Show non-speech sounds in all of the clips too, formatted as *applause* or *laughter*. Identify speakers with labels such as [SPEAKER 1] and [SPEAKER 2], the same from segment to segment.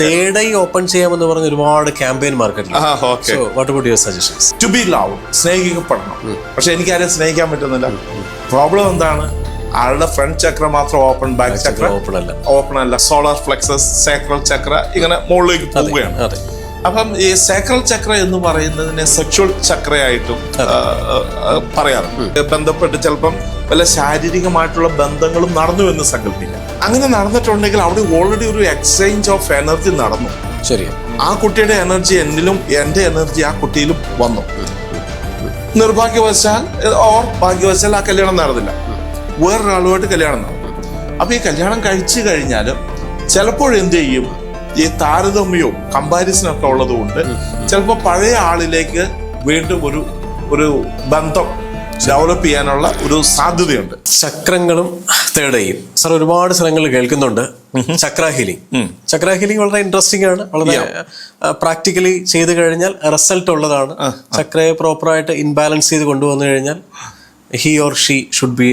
[SPEAKER 1] Third eye open ചെയ്യാമെന്ന് പറഞ്ഞ ഒരുപാട് ക്യാമ്പയിൻ മാർക്കറ്റിൽ സജഷൻസ്
[SPEAKER 2] ടു ബി ലവ് സ്നേഹിക്കപ്പെടണം. പക്ഷെ എനിക്ക് ആരെയും സ്നേഹിക്കാൻ പറ്റുന്നില്ല. പ്രോബ്ലം എന്താണ്? ആളുടെ ഫ്രണ്ട് ചക്ര മാത്രം ഓപ്പൺ ബാക്ക് ചക്ര
[SPEAKER 1] ഓപ്പൺ അല്ല.
[SPEAKER 2] ഓപ്പൺ അല്ല. സോളാർ ഫ്ലെക്സസ് സേക്രൽ ചക്ര ഇങ്ങനെ മുകളിലേക്ക് പോവുകയാണ്.
[SPEAKER 1] അതെ.
[SPEAKER 2] അപ്പം ഈ സേക്രൽ ചക്ര എന്ന് പറയുന്നതിനെ സെക്ഷുവൽ ചക്രയായിട്ടും പറയാറുണ്ട്. ബന്ധപ്പെട്ട് ചിലപ്പം വല്ല ശാരീരികമായിട്ടുള്ള ബന്ധങ്ങളും നടന്നു എന്ന് സങ്കല്പിക്കാം. അങ്ങനെ നടന്നിട്ടുണ്ടെങ്കിൽ അവിടെ ഓൾറെഡി ഒരു എക്സ്ചേഞ്ച് ഓഫ് എനർജി നടന്നു.
[SPEAKER 1] ശരി
[SPEAKER 2] ആ കുട്ടിയുടെ എനർജി എന്നിലും എന്റെ എനർജി ആ കുട്ടിയിലും വന്നു. നിർഭാഗ്യവശാൽ ഓർ ഭാഗ്യവശാൽ ആ കല്യാണം നടന്നില്ല. വേറൊരാളുമായിട്ട് കല്യാണം നടന്നു. അപ്പൊ ഈ കല്യാണം കഴിച്ചു കഴിഞ്ഞാലും ചിലപ്പോൾ എന്ത് ചെയ്യും? ഈ താരതമ്യവും കമ്പാരിസനും ഒക്കെ ഉള്ളത് കൊണ്ട് ചിലപ്പോൾ പഴയ ആളിലേക്ക് വീണ്ടും ഒരു ഒരു ബന്ധം ഡെവലപ്പ് ചെയ്യാനുള്ള ഒരു സാധ്യതയുണ്ട്.
[SPEAKER 1] ചക്രങ്ങളും തേർഡ് ഐയും സാർ ഒരുപാട് സ്ഥലങ്ങളിൽ കേൾക്കുന്നുണ്ട്. ചക്ര ഹീലിംഗ് ചക്ര ഹീലിംഗ് വളരെ ഇൻട്രസ്റ്റിംഗ് ആണ്. വളരെ പ്രാക്ടിക്കലി ചെയ്തു കഴിഞ്ഞാൽ റിസൾട്ട് ഉള്ളതാണ്. ചക്രയെ പ്രോപ്പറായിട്ട് ഇൻബാലൻസ് ചെയ്ത് കൊണ്ടുവന്നു കഴിഞ്ഞാൽ he or she should be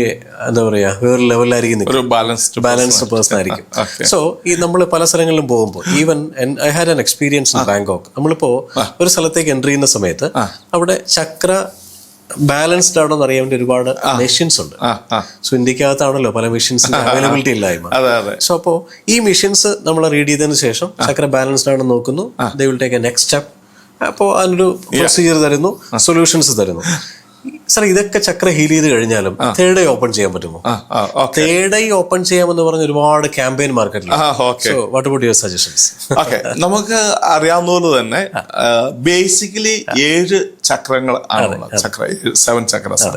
[SPEAKER 1] എന്താ പറയാ വേറെ ലെവലിലായിരിക്കും.
[SPEAKER 2] ഒരു ബാലൻസ്ഡ്
[SPEAKER 1] ബാലൻസ്ഡ് പേഴ്സൺ ആയിരിക്കും. സോ *laughs* ഈ നമ്മൾ പല സ്ഥലങ്ങളിലും പോകുമ്പോൾ even I had an experience in Bangkok നമ്മളിപ്പോ ഒരു സ്ഥലത്തേക്ക് എൻട്രി ചെയ്യുന്ന സമയത്ത് അവിടെ ചക്ര ബാലൻസ്ഡ് ആണോ എന്ന് അറിയാൻ വേണ്ടി ഒരുപാട് മെഷീൻസ് ഉണ്ട്. സോ ഇന്ത്യക്കകത്താണല്ലോ പല മെഷീൻസിന്റെ അവൈലബിലിറ്റി *laughs* ഇല്ലായ്മ. സോ അപ്പോൾ ഈ മെഷീൻസ് നമ്മൾ റീഡ് ചെയ്തതിന് ശേഷം ചക്ര ബാലൻസ്ഡ് ആണെന്ന് നോക്കുന്നു. They will take a next step അപ്പോൾ അതിനൊരു പ്രൊസീജിയർ തരുന്നു സൊല്യൂഷൻസ് തരുന്നു. *laughs* സാർ ഇതൊക്കെ ചക്ര ഹീൽ ചെയ്ത് കഴിഞ്ഞാലും തേർഡ് ഐ ഓപ്പൺ ചെയ്യാൻ പറ്റുമോ? തേർഡ് ഐ ഓപ്പൺ ചെയ്യാമെന്ന് പറഞ്ഞ ഒരുപാട് ക്യാമ്പയിൻ മാർക്കറ്റിൽ so what would your suggestions
[SPEAKER 2] okay നമുക്ക് അറിയാവുന്ന തന്നെ ബേസിക്കലി ഏഴ് ചക്രങ്ങൾ ആണ് ചക്ര സെവൻ ചക്രസ്.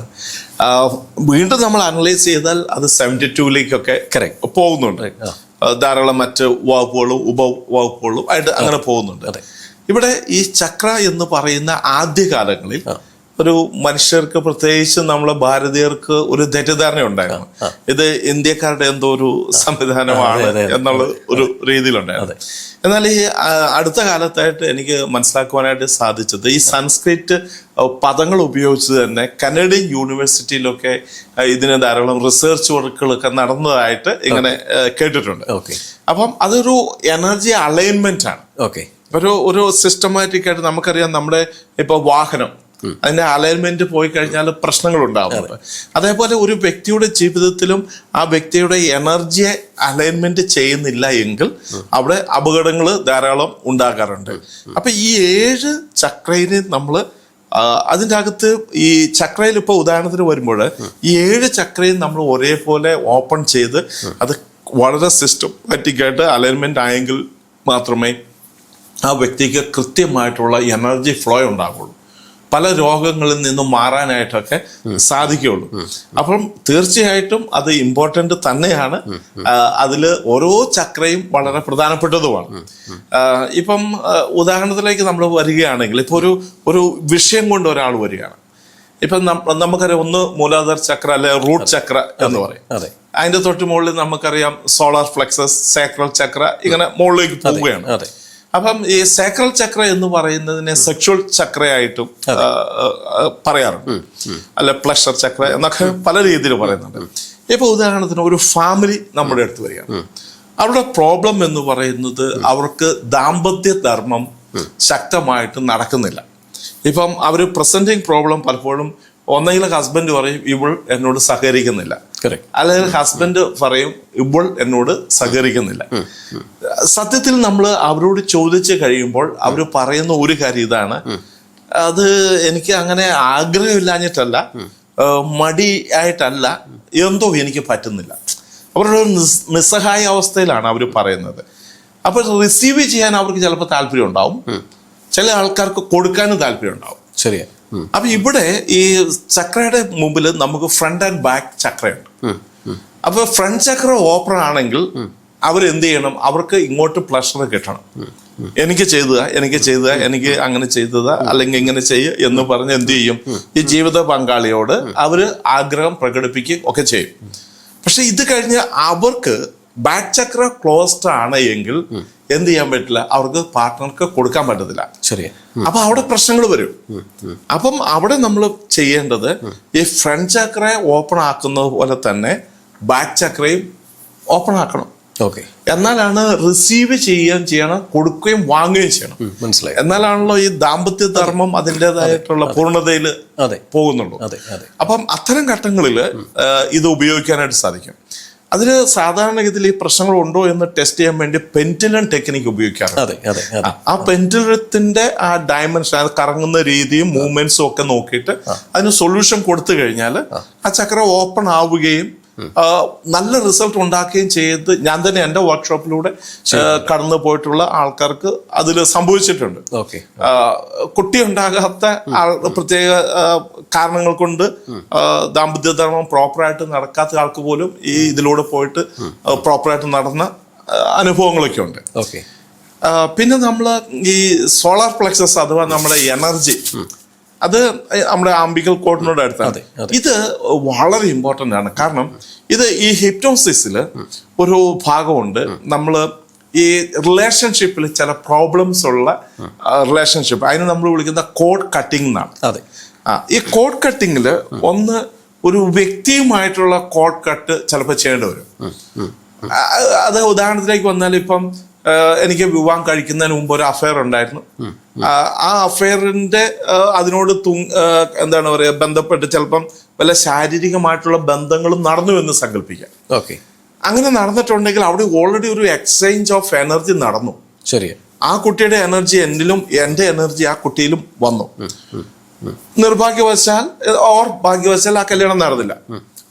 [SPEAKER 2] വീണ്ടും നമ്മൾ അനലൈസ് ചെയ്താൽ അത് സെവന്റി ടൂയിലേക്കൊക്കെ
[SPEAKER 1] Correct.
[SPEAKER 2] പോകുന്നുണ്ട്. ധാരാളം മറ്റ് വകുപ്പുകളും ഉപവകുപ്പുകളും ആയിട്ട് അങ്ങനെ പോകുന്നുണ്ട്. ഇവിടെ ഈ ചക്ര എന്ന് പറയുന്ന ആദ്യകാലങ്ങളിൽ ഒരു മനുഷ്യർക്ക് പ്രത്യേകിച്ച് നമ്മളെ ഭാരതീയർക്ക് ഒരു തെറ്റിദ്ധാരണ ഉണ്ടായിരുന്നു. ഇത് ഇന്ത്യക്കാരുടെ എന്തോ ഒരു സംവിധാനമാണ്. എന്നുള്ള ഒരു രീതിയിലുണ്ടായിരുന്നു. എന്നാൽ ഈ അടുത്ത കാലത്തായിട്ട് എനിക്ക് മനസ്സിലാക്കുവാനായിട്ട് സാധിച്ചത് ഈ സംസ്കൃത് പദങ്ങൾ ഉപയോഗിച്ച് തന്നെ കനഡിയൻ യൂണിവേഴ്സിറ്റിയിലൊക്കെ ഇതിന് ധാരാളം റിസർച്ച് വർക്കുകളൊക്കെ നടന്നതായിട്ട് ഇങ്ങനെ കേട്ടിട്ടുണ്ട്.
[SPEAKER 1] ഓക്കെ.
[SPEAKER 2] അപ്പം അതൊരു എനർജി അലൈൻമെന്റ് ആണ്
[SPEAKER 1] ഓക്കെ.
[SPEAKER 2] ഒരു ഒരു സിസ്റ്റമാറ്റിക് ആയിട്ട് നമുക്കറിയാം നമ്മുടെ ഇപ്പൊ വാഹനം. അതിന്റെ അലൈൻമെന്റ് പോയി കഴിഞ്ഞാൽ പ്രശ്നങ്ങൾ ഉണ്ടാവും. അതേപോലെ ഒരു വ്യക്തിയുടെ ജീവിതത്തിലും ആ വ്യക്തിയുടെ എനർജിയെ അലൈൻമെന്റ് ചെയ്യുന്നില്ല എങ്കിൽ അവിടെ അപകടങ്ങൾ ധാരാളം ഉണ്ടാകാറുണ്ട്. അപ്പൊ ഈ ഏഴ് ചക്രയിനെ നമ്മൾ അതിന്റെ അകത്ത് ഈ ചക്രയിൽ ഇപ്പോൾ ഉദാഹരണത്തിന് വരുമ്പോൾ ഈ ഏഴ് ചക്രയും നമ്മൾ ഒരേപോലെ ഓപ്പൺ ചെയ്ത് അത് വളരെ സിസ്റ്റമാറ്റിക് ആയിട്ട് അലൈൻമെന്റ് ആയെങ്കിൽ മാത്രമേ ആ വ്യക്തിക്ക് കൃത്യമായിട്ടുള്ള എനർജി ഫ്ലോ ഉണ്ടാകുള്ളൂ പല രോഗങ്ങളിൽ നിന്നും മാറാനായിട്ടൊക്കെ സാധിക്കുള്ളൂ അപ്പം തീർച്ചയായിട്ടും അത് ഇമ്പോർട്ടന്റ് തന്നെയാണ്. അതിൽ ഓരോ ചക്രയും വളരെ പ്രധാനപ്പെട്ടതുമാണ്. ഇപ്പം ഉദാഹരണത്തിലേക്ക് നമ്മൾ വരികയാണെങ്കിൽ ഇപ്പോൾ ഒരു ഒരു വിഷയം കൊണ്ട് ഒരാൾ വരികയാണ്. ഇപ്പം നമുക്കറിയാം ഒന്ന് മൂലാധാർ ചക്ര അല്ലെ റൂട്ട് ചക്ര എന്ന് പറയും.
[SPEAKER 1] അതെ.
[SPEAKER 2] അതിന്റെ തൊട്ട് മുകളിൽ നമുക്കറിയാം സോളാർ ഫ്ലെക്സസ് സാക്രൽ ചക്ര ഇങ്ങനെ മുകളിലേക്ക് പോവുകയാണ്.
[SPEAKER 1] അതെ.
[SPEAKER 2] അപ്പം ഈ സേക്രൽ ചക്ര എന്ന് പറയുന്നതിനെ സെക്ഷുവൽ ചക്രയായിട്ടും പറയാറുണ്ട്. അല്ല പ്ലഷർ ചക്ര എന്നൊക്കെ പല രീതിയിൽ പറയുന്നുണ്ട്. ഇപ്പൊ ഉദാഹരണത്തിന് ഒരു ഫാമിലി നമ്മുടെ അടുത്ത് വരികയാണ്. അവരുടെ പ്രോബ്ലം എന്ന് പറയുന്നത് അവർക്ക് ദാമ്പത്യ ധർമ്മം ശക്തമായിട്ട് നടക്കുന്നില്ല. ഇപ്പം അവർ പ്രസന്റിങ് പ്രോബ്ലം പലപ്പോഴും ഒന്നെങ്കിൽ ഹസ്ബൻഡ് പറയും ഇവൾ എന്നോട് സഹകരിക്കുന്നില്ല. അല്ലെങ്കിൽ ഹസ്ബൻഡ് പറയും ഇവൾ എന്നോട് സഹകരിക്കുന്നില്ല. സത്യത്തിൽ നമ്മൾ അവരോട് ചോദിച്ചു കഴിയുമ്പോൾ അവർ പറയുന്ന ഒരു കാര്യം ഇതാണ്. അത് എനിക്ക് അങ്ങനെ ആഗ്രഹമില്ലാഞ്ഞിട്ടല്ല. മടി ആയിട്ടല്ല. എന്തോ എനിക്ക് പറ്റുന്നില്ല. അവരുടെ ഒരു നിസ്സഹായ അവസ്ഥയിലാണ് അവർ പറയുന്നത്. അപ്പോൾ റിസീവ് ചെയ്യാൻ അവർക്ക് ചിലപ്പോൾ താല്പര്യം ഉണ്ടാവും. ചില ആൾക്കാർക്ക് കൊടുക്കാനും താല്പര്യം ഉണ്ടാവും.
[SPEAKER 1] ശരിയാ. ഉം.
[SPEAKER 2] അപ്പൊ ഇവിടെ ഈ ചക്രയുടെ മുമ്പിൽ നമുക്ക് ഫ്രണ്ട് ആൻഡ് ബാക്ക് ചക്രയുണ്ട്. അപ്പൊ ഫ്രണ്ട് ചക്ര ഓപ്പൺ ആണെങ്കിൽ അവർ എന്ത് ചെയ്യണം? അവർക്ക് ഇങ്ങോട്ട് പ്ലഷർ കിട്ടണം. എനിക്ക് ചെയ്തതാ എനിക്ക് ചെയ്തതാ എനിക്ക് അങ്ങനെ ചെയ്തതാ അല്ലെങ്കിൽ ഇങ്ങനെ ചെയ്യുക എന്ന് പറഞ്ഞ് എന്ത് ചെയ്യും? ഈ ജീവിത പങ്കാളിയോട് അവർ ആഗ്രഹം പ്രകടിപ്പിക്കുകയും ഒക്കെ ചെയ്യും. പക്ഷെ ഇത് കഴിഞ്ഞ് അവർക്ക് ബാക്ക് ചക്ര ക്ലോസ്ഡ് ആണ് എങ്കിൽ എന്ത് ചെയ്യാൻ പറ്റില്ല? അവർക്ക് പാർട്ട്ണർക്ക് കൊടുക്കാൻ പറ്റത്തില്ല.
[SPEAKER 1] ശരി
[SPEAKER 2] അപ്പൊ അവിടെ പ്രശ്നങ്ങൾ വരും. അപ്പം അവിടെ നമ്മൾ ചെയ്യേണ്ടത് ഈ ഫ്രണ്ട് ചക്രയെ ഓപ്പൺ ആക്കുന്നത് പോലെ തന്നെ ബാക്ക് ചക്രയും ഓപ്പൺ ആക്കണം.
[SPEAKER 1] ഓക്കെ.
[SPEAKER 2] എന്നാലാണ് റിസീവ് ചെയ്യുകയും ചെയ്യണം കൊടുക്കുകയും വാങ്ങുകയും ചെയ്യണം.
[SPEAKER 1] മനസ്സിലായി.
[SPEAKER 2] എന്നാലാണല്ലോ ഈ ദാമ്പത്യ ധർമ്മം അതിന്റെതായിട്ടുള്ള
[SPEAKER 1] പൂർണതയിൽ
[SPEAKER 2] പോകുന്നുള്ളൂ. അപ്പം അത്തരം ഘട്ടങ്ങളിൽ ഇത് ഉപയോഗിക്കാനായിട്ട് സാധിക്കും. അതിന് സാധാരണഗതിയിൽ ഈ പ്രശ്നങ്ങൾ ഉണ്ടോ എന്ന് ടെസ്റ്റ് ചെയ്യാൻ വേണ്ടി പെന്റിലൻ ടെക്നിക്ക് ഉപയോഗിക്കാറ്
[SPEAKER 1] അതെ അതെ
[SPEAKER 2] ആ പെന്റിലത്തിന്റെ ആ ഡയമെൻഷൻ അത് കറങ്ങുന്ന രീതിയും മൂവ്മെന്റ്സും ഒക്കെ നോക്കിയിട്ട് അതിന് സൊല്യൂഷൻ കൊടുത്തു കഴിഞ്ഞാൽ ആ. ചക്രം ഓപ്പൺ ആവുകയും നല്ല റിസൾട്ട് ഉണ്ടാക്കുകയും ചെയ്ത് ഞാൻ തന്നെ എന്റെ വർക്ക്ഷോപ്പിലൂടെ കടന്നു പോയിട്ടുള്ള ആൾക്കാർക്ക് അതിൽ സംഭവിച്ചിട്ടുണ്ട്. കുട്ടി ഉണ്ടാകാത്ത പ്രത്യേക കാരണങ്ങൾ കൊണ്ട് ദാമ്പത്യ ദാമ്പത്യധർമ്മം പ്രോപ്പറായിട്ട് നടക്കാത്ത ആൾക്ക് പോലും ഈ ഇതിലൂടെ പോയിട്ട് പ്രോപ്പറായിട്ട് നടന്ന അനുഭവങ്ങളൊക്കെ ഉണ്ട്.
[SPEAKER 1] ഓക്കെ.
[SPEAKER 2] പിന്നെ നമ്മൾ ഈ സോളാർ പ്ലക്സസ് അഥവാ നമ്മുടെ എനർജി അത് നമ്മുടെ ആംബിക്കൽ കോട്ടിനോട് അടുത്താണ്. ഇത് വളരെ ഇമ്പോർട്ടന്റ് ആണ്. കാരണം ഇത് ഈ ഹിപ്റ്റോസിൽ ഒരു ഭാഗമുണ്ട്. നമ്മൾ ഈ റിലേഷൻഷിപ്പിൽ ചില പ്രോബ്ലംസ് ഉള്ള റിലേഷൻഷിപ്പ് അതിന് നമ്മൾ വിളിക്കുന്ന കോഡ് കട്ടിംഗ് എന്നാണ്.
[SPEAKER 1] അതെ.
[SPEAKER 2] ആ ഈ കോഡ് കട്ടിങ്ങിൽ ഒന്ന് ഒരു വ്യക്തിയുമായിട്ടുള്ള കോഡ് കട്ട് ചിലപ്പോൾ ചെയ്യേണ്ടി വരും. അത് ഉദാഹരണത്തിലേക്ക് വന്നാൽ ഇപ്പം എനിക്ക് വിവാഹം കഴിക്കുന്നതിന് മുമ്പ് ഒരു അഫയർ ഉണ്ടായിരുന്നു. ആ, അഫയറിന്റെ അതിനോട് തു- എന്താണ് പറയുക ബന്ധപ്പെട്ട് ചിലപ്പം വല്ല ശാരീരികമായിട്ടുള്ള ബന്ധങ്ങളും നടന്നു എന്ന് സങ്കല്പിക്കാം
[SPEAKER 1] ഓക്കെ.
[SPEAKER 2] അങ്ങനെ നടന്നിട്ടുണ്ടെങ്കിൽ അവിടെ ഓൾറെഡി ഒരു എക്സ്ചേഞ്ച് ഓഫ് എനർജി നടന്നു.
[SPEAKER 1] ശരി
[SPEAKER 2] ആ കുട്ടിയുടെ എനർജി എന്നിലും എന്റെ എനർജി ആ കുട്ടിയിലും വന്നു. നിർഭാഗ്യവശാൽ ഓർ ഭാഗ്യവശാൽ ആ കല്യാണം നടന്നില്ല.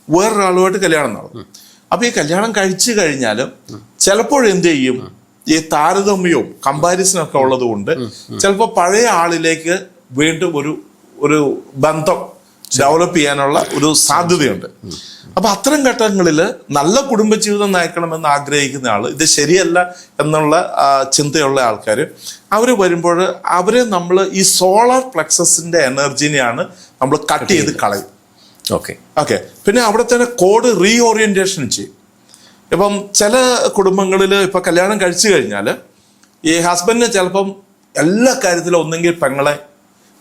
[SPEAKER 2] വേറൊരാളുമായിട്ട് കല്യാണം നടന്നു. അപ്പൊ ഈ കല്യാണം കഴിച്ചു കഴിഞ്ഞാലും ചിലപ്പോൾ എന്ത് ചെയ്യും ഈ താരതമ്യവും കമ്പാരിസനൊക്കെ ഉള്ളത് കൊണ്ട് ചിലപ്പോൾ പഴയ ആളിലേക്ക് വീണ്ടും ഒരു ഒരു ബന്ധം ഡെവലപ്പ് ചെയ്യാനുള്ള ഒരു സാധ്യതയുണ്ട്. അപ്പൊ അത്തരം ഘട്ടങ്ങളിൽ നല്ല കുടുംബജീവിതം നയിക്കണമെന്ന് ആഗ്രഹിക്കുന്ന ആൾ ഇത് ശരിയല്ല എന്നുള്ള ചിന്തയുള്ള ആൾക്കാർ അവർ വരുമ്പോൾ അവരെ നമ്മൾ ഈ സോളാർ പ്ലക്സസിന്റെ എനർജിനെയാണ് നമ്മൾ കട്ട് ചെയ്ത്. കളയും.
[SPEAKER 1] ഓക്കെ.
[SPEAKER 2] ഓക്കെ. പിന്നെ അവിടെ തന്നെ കോഡ് റീ ഓറിയന്റേഷൻ ചെയ്യും. ഇപ്പം ചില കുടുംബങ്ങളിൽ ഇപ്പൊ കല്യാണം കഴിച്ചു കഴിഞ്ഞാൽ ഈ ഹസ്ബൻഡിന് ചിലപ്പം എല്ലാ കാര്യത്തിലും ഒന്നെങ്കിൽ പെങ്ങളെ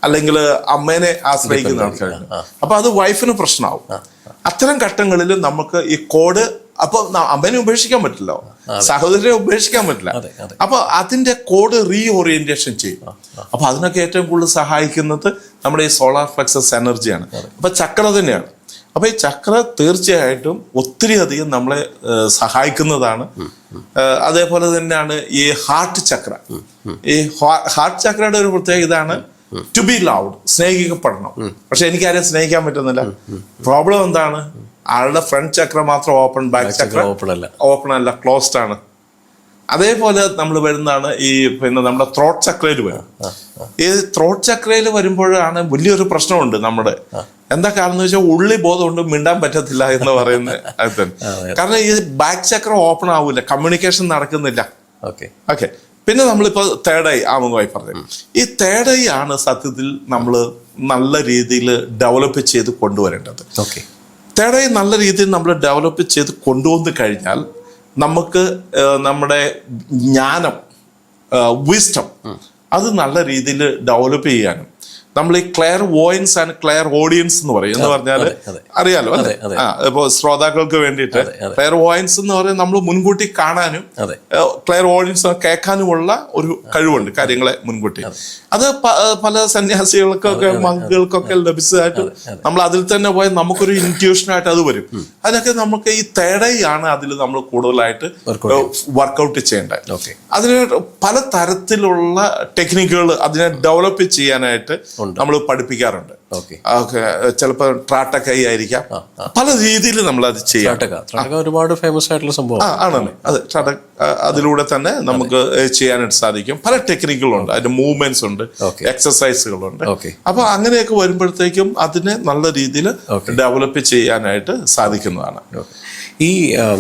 [SPEAKER 2] അല്ലെങ്കിൽ അമ്മേനെ ആശ്രയിക്കുന്ന ആൾക്കാരുണ്ട് അപ്പൊ അത് വൈഫിന് പ്രശ്നമാവും. അത്തരം ഘട്ടങ്ങളിൽ നമുക്ക് ഈ കോഡ് അപ്പൊ അമ്മേനെ ഉപേക്ഷിക്കാൻ പറ്റില്ല. സഹോദരനെ ഉപേക്ഷിക്കാൻ പറ്റില്ല. അപ്പൊ അതിന്റെ കോഡ് റീഓറിയന്റേഷൻ ചെയ്യും. അപ്പൊ അതിനൊക്കെ ഏറ്റവും കൂടുതൽ സഹായിക്കുന്നത് നമ്മുടെ ഈ സോളാർ ഫ്ലക്സസ് എനർജിയാണ് അപ്പൊ ചക്ര തന്നെയാണ്. അപ്പൊ ഈ ചക്ര തീർച്ചയായിട്ടും ഒത്തിരി അധികം നമ്മളെ സഹായിക്കുന്നതാണ്. അതേപോലെ തന്നെയാണ് ഈ ഹാർട്ട് ചക്ര. ഈ ഹാർട്ട് ചക്രയുടെ ഒരു പ്രത്യേകത ഇതാണ് ടു ബി ലൗഡ് സ്നേഹിക്കപ്പെടണം. പക്ഷെ എനിക്ക് ആരെയും സ്നേഹിക്കാൻ പറ്റുന്നില്ല. പ്രോബ്ലം എന്താണ്? ആളുടെ ഫ്രണ്ട് ചക്ര മാത്രം ഓപ്പൺ ബാക്ക് ചക്ര
[SPEAKER 1] ഓപ്പൺ അല്ല.
[SPEAKER 2] ഓപ്പൺ അല്ല ക്ലോസ്ഡ് ആണ്. അതേപോലെ നമ്മൾ വരുന്നതാണ് ഈ പിന്നെ നമ്മുടെ ത്രോട്ട് ചക്രയിൽ വരും. ഈ ത്രോട്ട് ചക്രയിൽ വരുമ്പോഴാണ് വലിയൊരു പ്രശ്നമുണ്ട് നമ്മുടെ. എന്താ കാരണം എന്ന് വെച്ചാൽ ഉള്ളി ബോധമുണ്ട് മിണ്ടാൻ പറ്റത്തില്ല എന്ന് പറയുന്ന കാരണം ഈ ബാക്ക് ചക്രം ഓപ്പൺ ആവില്ല കമ്മ്യൂണിക്കേഷൻ നടക്കുന്നില്ല.
[SPEAKER 1] ഓക്കെ.
[SPEAKER 2] ഓക്കെ. പിന്നെ നമ്മളിപ്പോ തേർഡ് ഐ ആമുഖമായി പറഞ്ഞു ഈ തേർഡ് ഐ ആണ് സത്യത്തിൽ നമ്മൾ നല്ല രീതിയിൽ ഡെവലപ്പ് ചെയ്ത് കൊണ്ടുവരേണ്ടത്.
[SPEAKER 1] ഓക്കെ.
[SPEAKER 2] തേർഡ് ഐ നല്ല രീതിയിൽ നമ്മൾ ഡെവലപ്പ് ചെയ്ത് കൊണ്ടുവന്നു കഴിഞ്ഞാൽ നമുക്ക് നമ്മുടെ ജ്ഞാനം വിസ്റ്റം അത് നല്ല രീതിയിൽ ഡെവലപ്പ് ചെയ്യാനും. നമ്മൾ ഈ clairvoyance and clairaudience എന്ന് പറയും. എന്ന് പറഞ്ഞാൽ. അറിയാലോ അല്ലേ?
[SPEAKER 1] അതെ, അതെ.
[SPEAKER 2] ആ ഇപ്പോ ശ്രോതാക്കൾക്ക് വേണ്ടിയിട്ട്. ക്ലെയർ വോയിൻസ് എന്ന് പറയുന്നത് നമ്മൾ മുൻകൂട്ടി കാണാനും ക്ലെയർ ഓഡിയൻസ് കേൾക്കാനുമുള്ള ഒരു കഴിവുണ്ട് കാര്യങ്ങളെ മുൻകൂട്ടി. അത്. പല സന്യാസികൾക്കൊക്കെ മക്കുകൾക്കൊക്കെ ലഭിച്ചതായിട്ട് നമ്മൾ അതിൽ തന്നെ പോയാൽ നമുക്കൊരു ഇന്റ്യൂഷനായിട്ട് അത് വരും. അതൊക്കെ നമുക്ക് ഈ തേടയാണ് അതിൽ നമ്മൾ കൂടുതലായിട്ട് വർക്കൗട്ട് ചെയ്യേണ്ടത്. അതിന് പല തരത്തിലുള്ള ടെക്നിക്കുകൾ അതിനെ ഡെവലപ്പ് ചെയ്യാനായിട്ട് നമ്മൾ പഠിപ്പിക്കാറുണ്ട്. ചിലപ്പോൾ ട്രാട്ടക്കൈ ആയിരിക്കാം. പല രീതിയിൽ നമ്മൾ അത് ചെയ്യാം
[SPEAKER 1] ഒരുപാട് ഫേമസ് ആയിട്ടുള്ള സംഭവം.
[SPEAKER 2] ആണല്ലേ. അത് ചട അതിലൂടെ തന്നെ നമുക്ക് ചെയ്യാനായിട്ട് സാധിക്കും. പല ടെക്നിക്കുകളുണ്ട് അതിന്റെ മൂവ്മെന്റ്സ് ഉണ്ട്. എക്സസൈസുകളുണ്ട് അപ്പൊ അങ്ങനെയൊക്കെ വരുമ്പോഴത്തേക്കും അതിനെ നല്ല രീതിയിൽ. ഡെവലപ്പ് ചെയ്യാനായിട്ട് സാധിക്കുന്നതാണ്.
[SPEAKER 1] ഈ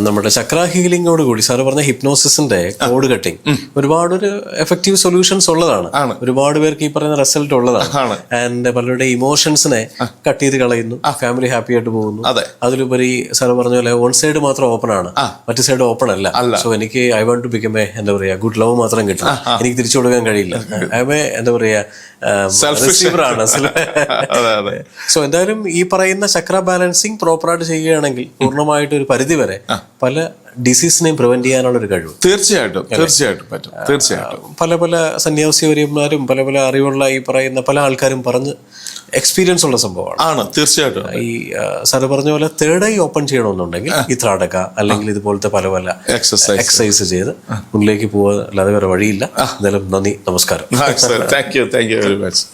[SPEAKER 1] നമ്മുടെ ചക്ര ഹീലിംഗോട് കൂടി സാറ് പറഞ്ഞ ഹിപ്നോസിസിന്റെ കോഡ് കട്ടിങ് ഒരുപാട് ഒരു എഫക്റ്റീവ് സൊല്യൂഷൻസ് ഉള്ളതാണ്. ഒരുപാട് പേർക്ക് ഈ പറയുന്ന റിസൾട്ട് ഉള്ളതാണ്. ആൻഡ് പലരുടെ ഇമോഷൻസിനെ കട്ട് ചെയ്ത് കളയുന്നു. ഫാമിലി ഹാപ്പി ആയിട്ട് പോകുന്നു.
[SPEAKER 2] അതെ.
[SPEAKER 1] അതിലുപരി സാറ് പറഞ്ഞ പോലെ വൺ സൈഡ് മാത്രം ഓപ്പൺ ആണ്. മറ്റു സൈഡ് ഓപ്പൺ അല്ല. സോ എനിക്ക് I want to become a എന്താ പറയാ ഗുഡ് ലവ് മാത്രം കിട്ടും എനിക്ക് തിരിച്ചു കൊടുക്കാൻ കഴിയില്ല. *laughs* ഐ എം എന്താ പറയാ സോ *laughs* എന്തായാലും ഈ പറയുന്ന ചക്ര ബാലൻസിങ് പ്രോപ്പറായിട്ട് ചെയ്യുകയാണെങ്കിൽ പൂർണമായിട്ട് ഒരു പരിധി പരിധി വരെ പല ഡിസീസിനെയും പ്രിവെന്റ് ചെയ്യാനുള്ള ഒരു കഴിവ്.
[SPEAKER 2] തീർച്ചയായിട്ടും തീർച്ചയായിട്ടും പറ്റും തീർച്ചയായിട്ടും.
[SPEAKER 1] പല പല സന്യാസിവര്യന്മാരും പല പല അറിവുള്ള ഈ പറയുന്ന പല ആൾക്കാരും പറഞ്ഞ് എക്സ്പീരിയൻസ് ഉള്ള സംഭവമാണ്.
[SPEAKER 2] ആണ് തീർച്ചയായിട്ടും.
[SPEAKER 1] ഈ സാറ് പറഞ്ഞ പോലെ തേർഡ് ഐ ഓപ്പൺ ചെയ്യണമെന്നുണ്ടെങ്കിൽ ഈ ത്രാടക അല്ലെങ്കിൽ ഇതുപോലത്തെ പല പല എക്സസൈസ് ചെയ്ത് മുന്നിലേക്ക് പോവുക അല്ലാതെ വേറെ വഴിയില്ല. എന്തായാലും നന്ദി നമസ്കാരം.
[SPEAKER 2] Thank you thank you very much